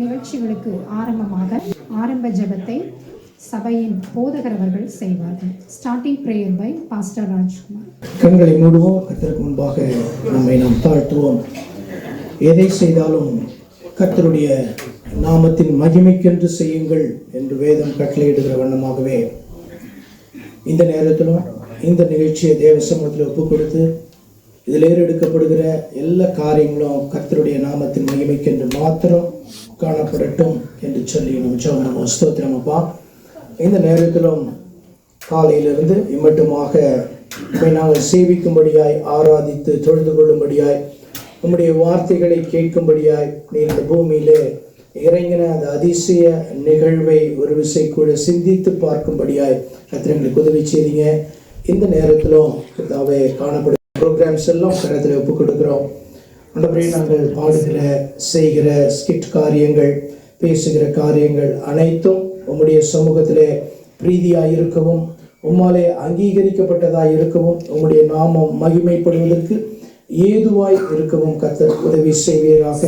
நிகழ்ச்சிகளுக்கு ஆரம்பமாக ஆரம்ப ஜெபத்தை சபையின் போதகர் அவர்கள் செய்வார்கள். Starting prayer by pastor Rajkumar கண்களை மூடுவோம். கர்த்தருக்கு முன்பாக நம்மை நாம் தாழ்த்துவோம். எதை செய்தாலும் கர்த்தருடைய நாமத்தின் மகிமைக்கென்று செய்யுங்கள் என்று வேதம் கட்டளையிடுகிற வண்ணமாகவே இந்த நேரத்திலும் இந்த நிகழ்ச்சியை தேவசமூகத்தில் ஒப்புக் கொடுத்து இதில் ஏறெடுக்கப்படுகிற எல்லா காரியங்களும் கர்த்தருடைய நாமத்தின் மகிமைக்கென்று மாத்திரம் காணப்படட்டும் என்று சொல்லி நம்ம ஜெபம் நம்ம ஸ்தோத்திரம் அப்பா. இந்த நேரத்திலும் காலையிலிருந்து இம்மட்டுமாக உண்மை நாங்கள் சேவிக்கும்படியாய் ஆராதித்து தொழுது கொள்ளும்படியாய் உம்முடைய வார்த்தைகளை கேட்கும்படியாய் நீ இந்த பூமியிலே இறங்கின அந்த அதிசய நிகழ்வை ஒரு விசை கூட சிந்தித்து பார்க்கும்படியாய் கர்த்தர் எங்களுக்கு உதவி செய்தீங்க. இந்த நேரத்திலும் கர்த்தாவே காணப்படும் ப்ரோக்ராம்ஸ் எல்லாம் கரத்தில் ஒப்புக் கொடுக்குறோம். ஆண்டவரே நாங்கள் பாடுகிற செய்கிற ஸ்கிட் காரியங்கள் பேசுகிற காரியங்கள் அனைத்தும் உம்முடைய சமூகத்திலே பிரீதியாக இருக்கவும் உம்மாலே அங்கீகரிக்கப்பட்டதாக இருக்கவும் உம்முடைய நாமம் மகிமைப்படுவதற்கு ஏதுவாய் இருக்கவும் கத்த உதவி செய்வீராக.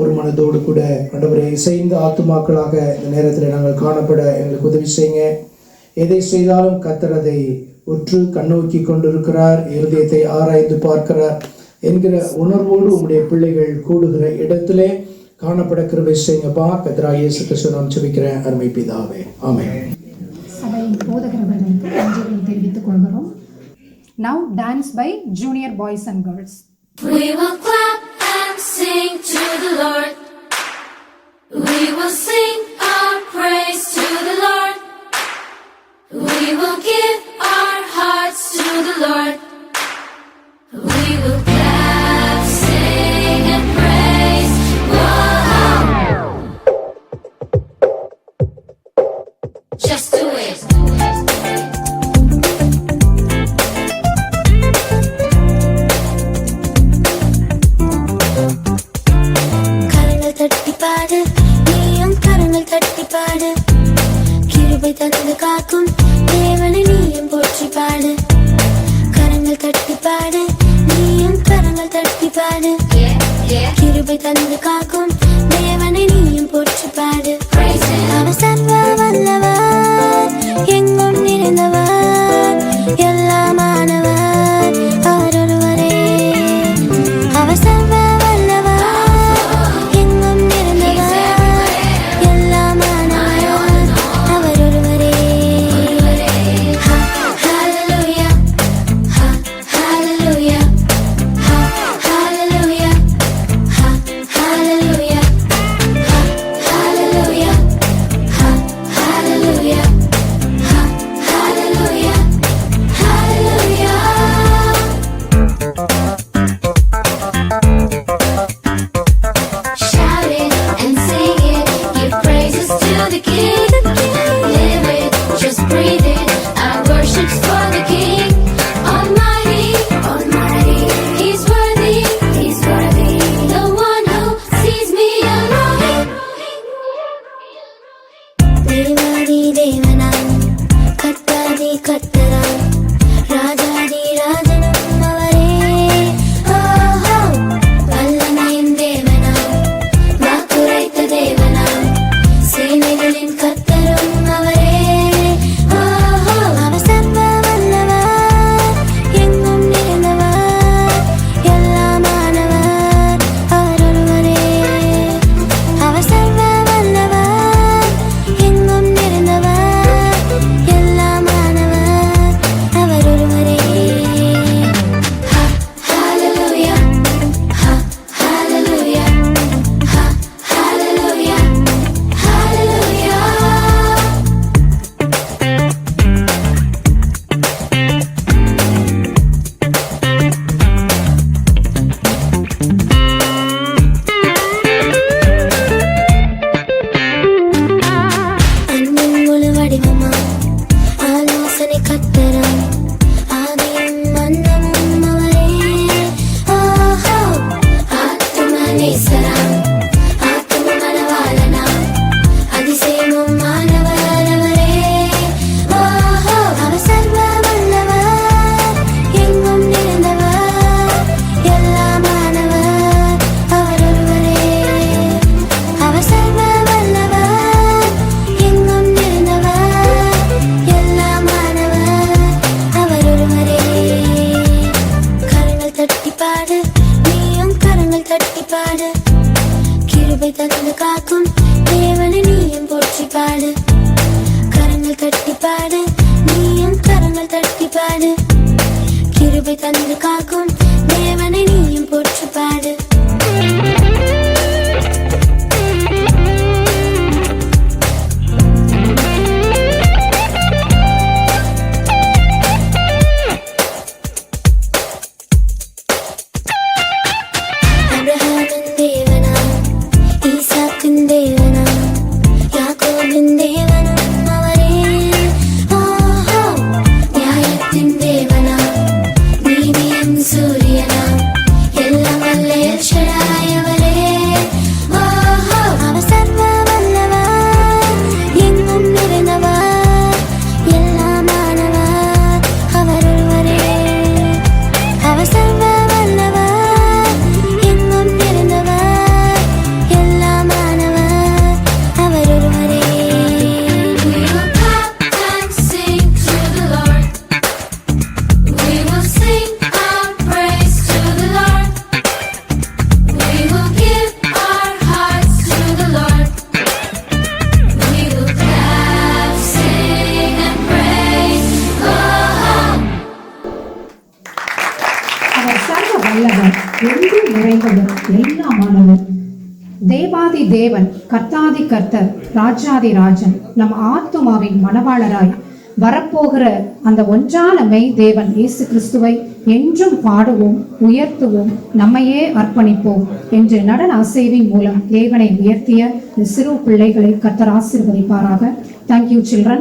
ஒரு மனதோடு கூட ஆண்டவரை இசைந்த ஆத்துமாக்களாக இந்த நேரத்தில் நாங்கள் காணப்பட எங்களுக்கு உதவி செய்யுங்க. எதை செய்தாலும் கத்தர் அதை உற்று கண்ணோக்கி கொண்டிருக்கிறார் இருதயத்தை ஆராய்ந்து பார்க்கிறார். என்கிற உணர்வோடு உம்முடைய பிள்ளைகள் கூடுகிற இடத்திலே காணப்பட கிருபை செய்யுங்கப்பா. கத்ரா இயேசு கிறிஸ்து நாம் செபிக்கிறேன் அருமை பிதாவே. சபையின் நன்றிகளை தெரிவித்துக் கொள்கிறோம். Now dance by junior boys and girls We will clap and sing to the Lord. We will sing Devathi Soy tan rica con வல்லவர் என்று நிறைந்தவர் எல்லாமானவர் தேவாதி தேவன் கர்த்தாதி கர்த்தர் ராஜாதி ராஜன் நம் ஆத்துமாவின் மணவாளராய் வரப்போகிற அந்த ஒன்றான மெய் தேவன் இயேசு கிறிஸ்துவை என்றும் பாடுவோம் உயர்த்துவோம் நம்மையே அர்ப்பணிப்போம் என்று நடன அசைவின் மூலம் தேவனை உயர்த்திய சிறு பிள்ளைகளை கர்த்தர் ஆசிர்வதிப்பாராக. Thank you children